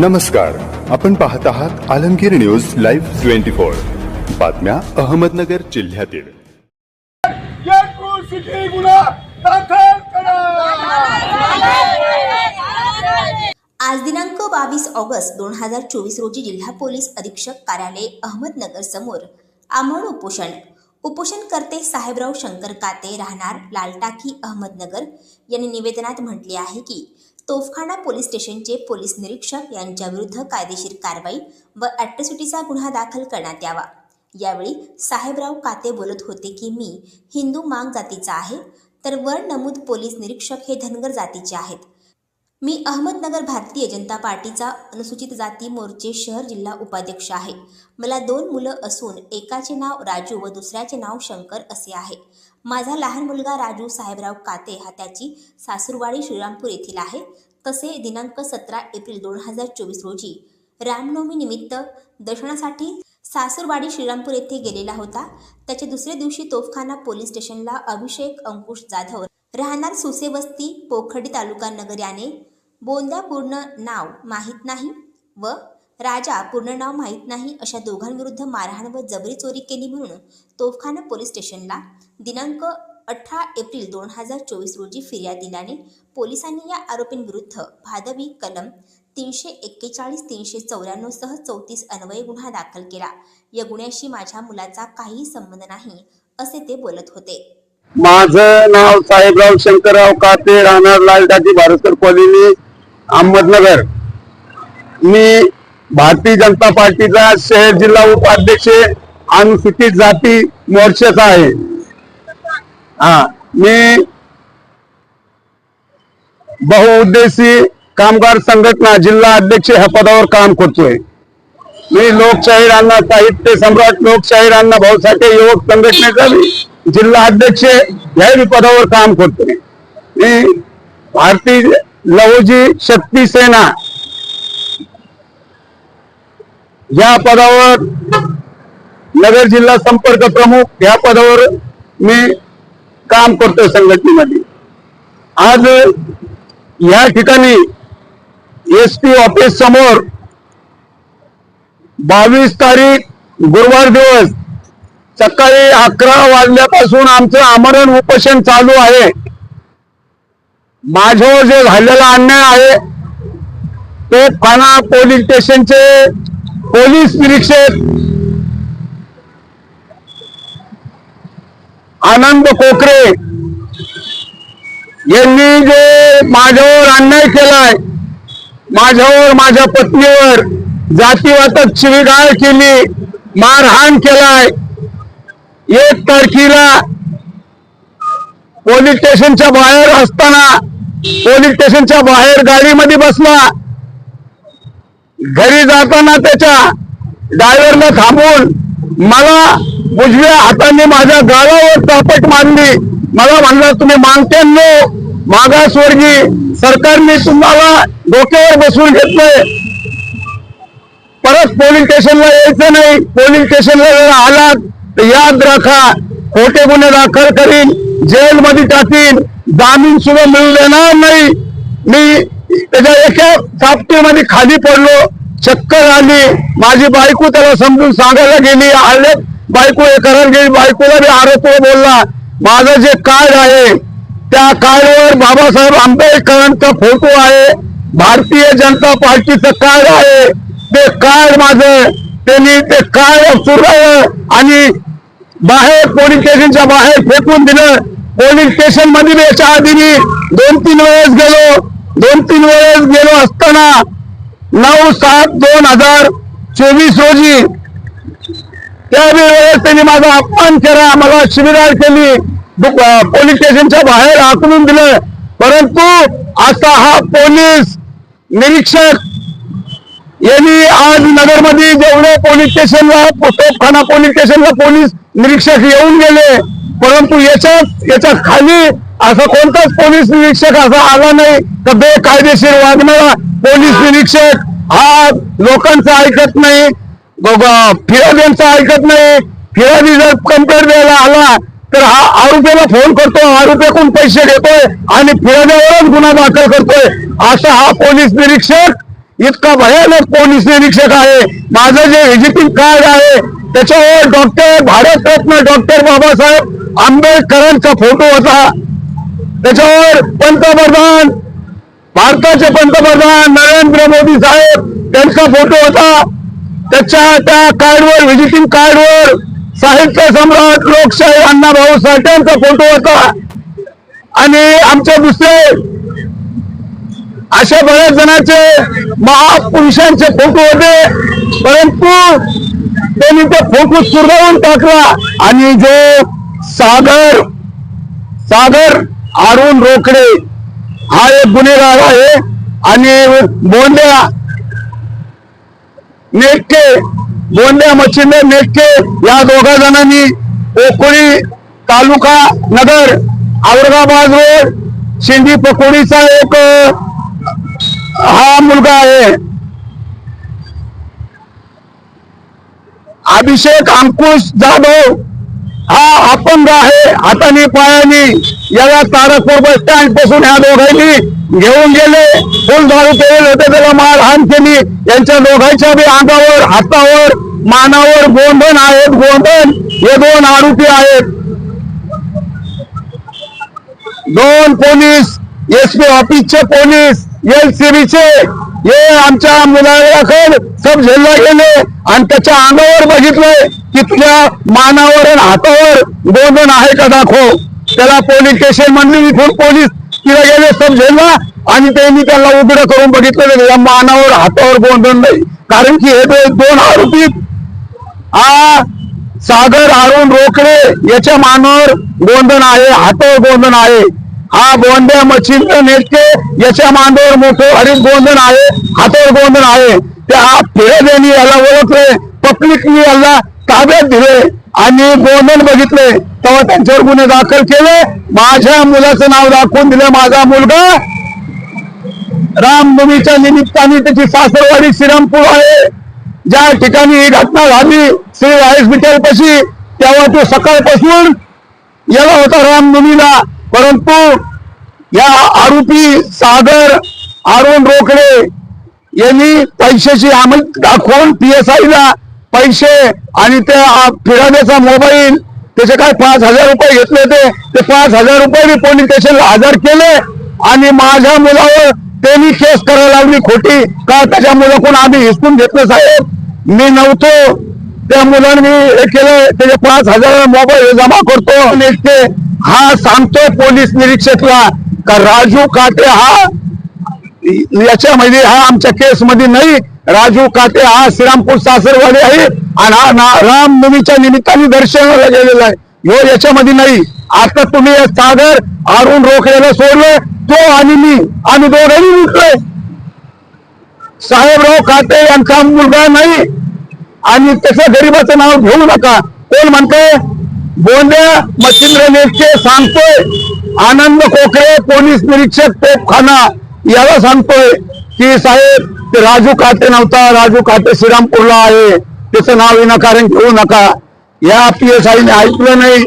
नमस्कार. आपण पाहत आहात Alamgir news live twenty four. बातम्या अहमदनगर जिल्ह्यातील. आज दिनांक बावीस ऑगस्ट दोन हजार चोवीस रोजी जिल्हा पोलीस अधीक्षक कार्यालय अहमदनगर समोर आमरण उपोषण. उपोषणकर्ते साहेबराव शंकर काते राहणार लालटाकी अहमदनगर यांनी निवेदनात म्हटले आहे की तोफखाना पोलीस स्टेशनचे पोलीस निरीक्षक यांच्याविरुद्ध कायदेशीर कारवाई व ॲट्रॉसिटीचा गुन्हा दाखल करण्यात यावा. यावेळी साहेबराव काते बोलत होते की मी हिंदू मांग जातीचा आहे तर वर नमूद पोलीस निरीक्षक हे धनगर जातीचे आहेत. मी अहमदनगर भारतीय जनता पार्टीचा अनुसूचित जाती मोर्चे शहर जिल्हा उपाध्यक्ष आहे. मला दोन मुलं असून एकाचे नाव राजू व दुसऱ्याचे नाव शंकर असे आहे. माझा लहान मुलगा राजू साहेबराव काते हा त्याची सासूरवाडी श्रीरामपूर येथील आहे. तसे दिनांक सतरा एप्रिल दोन हजार चोवीस रोजी रामनवमी निमित्त दर्शनासाठी सासूरवाडी श्रीरामपूर येथे गेलेला होता. त्याच्या दुसऱ्या दिवशी तोफखाना पोलीस स्टेशनला अभिषेक अंकुश जाधव राहणार सुसेवस्ती पोखर्डी तालुका नगर याने बोंदा पूर्ण नाव माहीत नाही व राजा पूर्ण नाव माहीत नाही अशा दोघांविरुद्ध मारहाण व जबरी चोरी केली म्हणून तोफखाना पोलीस स्टेशनला दिनांक अठरा एप्रिल दोन हजार चोवीस रोजी फिर्याद दिल्याने पोलिसांनी या आरोपींविरुद्ध भादवी कलम तीनशे एक्केचाळीस तीनशे चौऱ्याण्णव सह चौतीस अन्वये गुन्हा दाखल केला. या गुन्ह्याशी माझ्या मुलाचा काहीही संबंध नाही असे ते बोलत होते. माझं नाव साहेबराव शंकरराव काते राहणार लालटाकी भारतकर कॉलनी अहमदनगर. मी भारतीय जनता पार्टीचा शहर जिल्हा उपाध्यक्ष अनुसूचित जाती मोर्चाचा आहे. हा मी बहुउद्देशी कामगार संघटना जिल्हा अध्यक्ष ह्या पदावर काम करतोय. मी लोकशाहीर अण्णा साहित्य सम्राट लोकशाहीर अण्णा भाऊसाठे युवक संघटनेचा मी जिल्हा अध्यक्ष ह्या पदावर काम करतोय. मी भारतीय लहुजी शक्ती सेना या पदावर नगर जिल्हा संपर्क प्रमुख या पदावर मी काम करतोय संघटनेमध्ये. आज या ठिकाणी एस पी ऑफिस समोर बावीस तारीख गुरुवार दिवस सकाळी अकरा वाजल्यापासून आमचं आमरण उपोषण चालू आहे. माझ्यावर जे झालेला अन्याय आहे ते ठाणा पोलीस स्टेशनचे पोलीस निरीक्षक आनंद कोकरे यांनी जे माझ्यावर अन्याय केलाय माझ्यावर माझ्या पत्नीवर जातीवातक शिवीगाळ केली मारहाण केलाय. एक तारखेला पोलीस स्टेशनच्या बाहेर असताना पोलीस स्टेशनच्या बाहेर गाडीमध्ये बसला. घरी जाताना त्याच्या ड्रायव्हरला थांबून मला उजव्या हाताने माझ्या गालावर चापट मारली. मला म्हणला तुम्ही मागत्यांनो मागासवर्गी सरकारने तुम्हाला डोक्यावर बसवून घेतलंय. परत पोलीस स्टेशनला यायचं नाही. पोलीस स्टेशनला जर आलात तर याद राखा. खोटे गुन्हे दाखल करीन. जेलमध्ये टाकीन. जामीन सुद्धा मिळू देणार नाही. मी त्याच्या एका चापटीमध्ये खाली पडलो चक्कर आली. माझी बायको त्याला समजून सांगायला गेली आले बायको हे करायला गेली बायकोला मी आरोप बोलला. माझं जे कार्ड आहे त्या कार्डवर बाबासाहेब आंबेडकरांचा फोटो आहे. भारतीय जनता पार्टीचं कार्ड आहे. ते कार्ड माझं. त्यांनी ते कार्ड चुरवलं आणि बाहेर पोलीस स्टेशनच्या बाहेर फेकून दिलं. पोलीस स्टेशनमध्ये याच्या आधी मी दोन तीन वेळेस गेलो. दोन तीन वेळेस गेलो असताना नऊ सात दोन हजार चोवीस रोजी त्यावेळेस त्यांनी माझा अपमान केला मला शिबिरार केली पोलीस स्टेशनच्या बाहेर आकडून दिलं. परंतु आता हा पोलीस निरीक्षक यांनी आज नगरमध्ये जेवढे पोलीस स्टेशनला तोफखाना पोलीस स्टेशनला पोलीस निरीक्षक येऊन गेले परंतु याच्या याच्या खाली असा कोणताच पोलीस निरीक्षक असा आला नाही तर बेकायदेशीर वागणारा पोलीस निरीक्षक हा लोकांचं ऐकत नाही. फिर्याद्यांचं ऐकत नाही. फिर्यादी जर कंप्लेंट द्यायला आला तर हा आरोपीला फोन करतो आरोपीकडून पैसे घेतोय आणि फिर्याद्यावरच गुन्हा दाखल करतोय. असा हा पोलीस निरीक्षक इतका भयानक पोलीस निरीक्षक आहे. माझं जे व्हिजिटिंग कार्ड आहे त्याच्यावर डॉक्टर भारतरत्न डॉक्टर बाबासाहेब आंबेडकरांचा फोटो होता. त्याच्यावर पंतप्रधान भारताचे पंतप्रधान नरेंद्र मोदी साहेब त्यांचा फोटो होता. त्याच्या त्या कार्डवर व्हिजिटिंग कार्डवर साहित्य सम्राट लोकशाही अण्णाभाऊ साठ्यांचा फोटो होता. आणि आमचे दुसरे अशा बऱ्याच जणांचे महापुरुषांचे फोटो होते. परंतु त्यांनी तो फोटो सुरवून टाकला. आणि जो सागर सागर अरुण रोकडे. हा एक गुन्हेगार आहे आणि बोंड्या नेटके बोंड्या मच्छिंद्र नेटके या दोघा जणांनी ओकोळी तालुका नगर औरंगाबाद रोड शिंदी पकोडीचा एक हा मुलगा आहे. अभिषेक अंकुश जाधव हा अपंग आहे हाताने पायाने. याला तारकपूर बस स्टँडपासून ह्या दोघांनी घेऊन गेले. फुल दारू पेल होते त्याला मारहाण केली. यांच्या दोघांच्या बी अंगावर हातावर मानावर गोंधन आहेत गोंधन हे दोन आरोपी आहेत. दोन पोलीस एस पी ऑफिसचे पोलीस एल चे. हे आमच्या मुलाखत सब झेलला गेले. आणि त्याच्या अंगावर बघितलंय तिथल्या मानावर आणि हातावर गोंधण आहे का दाखव. त्याला पोलीस स्टेशन म्हणले इथून पोलीस तिला गेले सब झेलला. आणि त्यांनी त्याला उघडं करून बघितलं त्याच्या मानावर हातावर गोंधण नाही. कारण की हे दोन आरोपी हा सागर अरुण रोकडे याच्या मानावर गोंधण आहे हातावर गोंधण आहे. हा गोंड्या मच्छिंद्र नेटके याच्या मांडवर मोठं हरित गोंधन आहे हातावर गोंधन आहे. त्या फिरद याला ओळखले पब्लिकनी याला ताब्यात दिले आणि गोंधन बघितले. तेव्हा त्यांच्यावर गुन्हे दाखल केले. माझ्या मुलाचं नाव दाखवून दिलं. माझा मुलगा रामभूमीच्या निमित्ताने त्याची सासरवाडी श्रीरामपूर आहे. ज्या ठिकाणी ही घटना झाली श्री राईस बिटेल पशी तेव्हा तो सकाळपासून याला होता रामभूमीला परंतु या आरोपी सागर अरुण रोकडे यांनी पैशाची आमल दाखवून पी एस आयला पैसे आणि त्या फिराण्याचा मोबाईल त्याचे काय पाच हजार रुपये घेतले होते ते पाच हजार रुपये मी पोलीस स्टेशनला हजर केले आणि माझ्या मुलावर त्यांनी केस करायला लागली खोटी. का त्याच्या मुलाकडून आम्ही हिसकून घेतलं साहेब? मी नव्हतो. त्या मुलांनी हे केलं त्याचे पाच हजार मोबाईल जमा करतो. आणि हा सांगतोय पोलीस निरीक्षकला का राजू काटे हा याच्यामध्ये हा आमच्या केसमध्ये नाही. राजू काटे हा श्रीरामपूर सासरवाडी आहे आणि हा ना- रामनवमीच्या निमित्ताने दर्शनाला गेलेला आहे. हो याच्यामध्ये नाही. आता तुम्ही सागर अरुण रोकड्याला सोडलं तो आणि मी आम्ही दोघांनी उठलोय. साहेबराव काटे यांचा मुलगा नाही. आणि त्याच्या गरीबाचं नाव घेऊ नका. कोण म्हणतंय? बोंड्या मच्छिंद्र नेटके सांगतोय. आनंद कोकळे पोलीस निरीक्षक तोपखाना याला सांगतोय की साहेब ते राजू काटे नव्हता. राजू काटे श्रीरामपूरला आहे. त्याचं नाव विनाकारण घेऊ नका. या पी एस आईने ऐकलं नाही.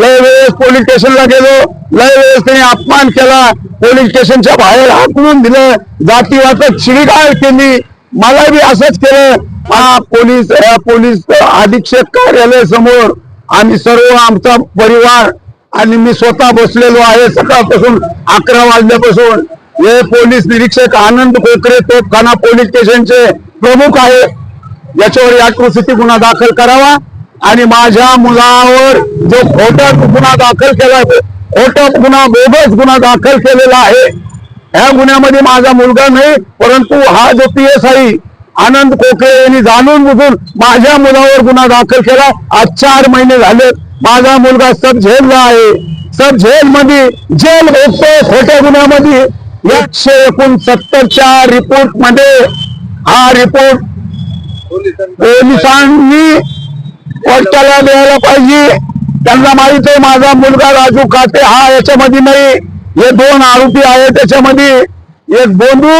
लय वेळेस पोलीस स्टेशनला गेलो. लय वेळेस त्यांनी अपमान केला. पोलीस स्टेशनच्या बाहेर हाकलून दिलं. जातीवाचक शिवीगाळ केली. मला बी असंच केलं. हा पोलीस पोलीस अधीक्षक कार्यालय समोर आम्ही सर्व आमचा परिवार आणि मी स्वतः बसलेलो आहे सकाळपासून अकरा वाजल्यापासून. हे पोलीस निरीक्षक आनंद कोकरे तोपखाना पोलीस स्टेशनचे प्रमुख आहे. याच्यावर याकृती गुन्हा दाखल करावा आणि माझ्या मुलावर जो खोटा गुन्हा दाखल केला खोटा गुन्हा बोगस गुन्हा दाखल केलेला आहे. ह्या गुन्ह्यामध्ये माझा मुलगा नाही परंतु हा जो पी एस आई आनंद कोकळे यांनी जाणून बुजून माझ्या मुलावर गुन्हा दाखल केला. आज चार महिने झाले. माझा मुलगा सब झेलला आहे. सब झेल मध्ये जेल भोगतोय खोट्या गुन्ह्यामध्ये. एकशे एकोणसत्तरच्या रिपोर्टमध्ये हा रिपोर्ट पोलिसांनी कोर्टाला द्यायला पाहिजे. त्यांना माहीत आहे माझा मुलगा राजू काटे हा याच्यामध्ये नाही. हे दोन आरोपी आहेत त्याच्यामध्ये एक बोंदू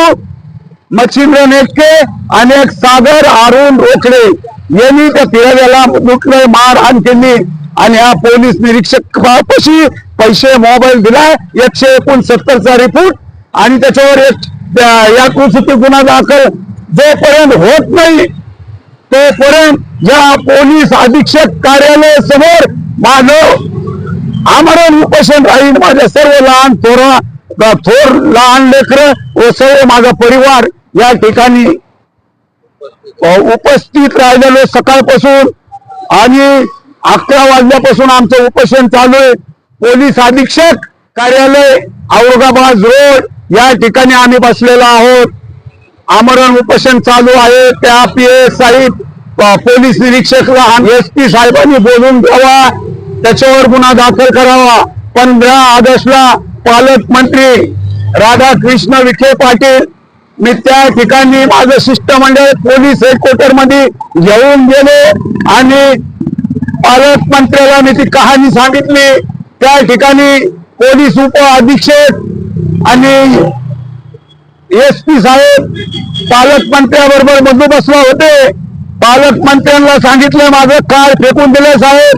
मच्छिंद्र नेटके आणि एक सागर अरुण रोखडे यांनी त्या फिराव्याला मार मारहाण केली आणि हा पोलीस निरीक्षकपाशी पैसे मोबाईल दिलाय एकशे एकोणसत्तरचा रिपोर्ट आणि त्याच्यावर एक या कृती गुन्हा दाखल जोपर्यंत होत नाही तोपर्यंत या पोलीस अधीक्षक कार्यालय समोर माझं आमरण उपोषण राहील माझ्या सर्व लहान थोरा थोर लहान लेकर व सर्व माझा परिवार या ठिकाणी उपस्थित राहिलेलो सकाळपासून आणि अकरा वाजल्यापासून आमचं उपोषण चालू आहे. पोलीस अधीक्षक कार्यालय औरंगाबाद रोड या ठिकाणी आम्ही बसलेलो आहोत. आमरण उपोषण चालू आहे. त्या पी एस साहेब पोलीस निरीक्षकला एस पी साहेबांनी बोलून घ्यावा. त्याच्यावर गुन्हा दाखल करावा. पंधरा ऑगस्टला पालकमंत्री राधाकृष्ण विखे पाटील मी त्या ठिकाणी माझं शिष्टमंडळ पोलीस हेडक्वार्टरमध्ये घेऊन गेलो आणि पालकमंत्र्याला मी ती कहाणी सांगितली. त्या ठिकाणी पोलीस उप अधीक्षक आणि एस पी साहेब पालकमंत्र्याबरोबर बंदोबस्त होते. पालकमंत्र्यांना सांगितलं माझं कार फेकून दिलं साहेब.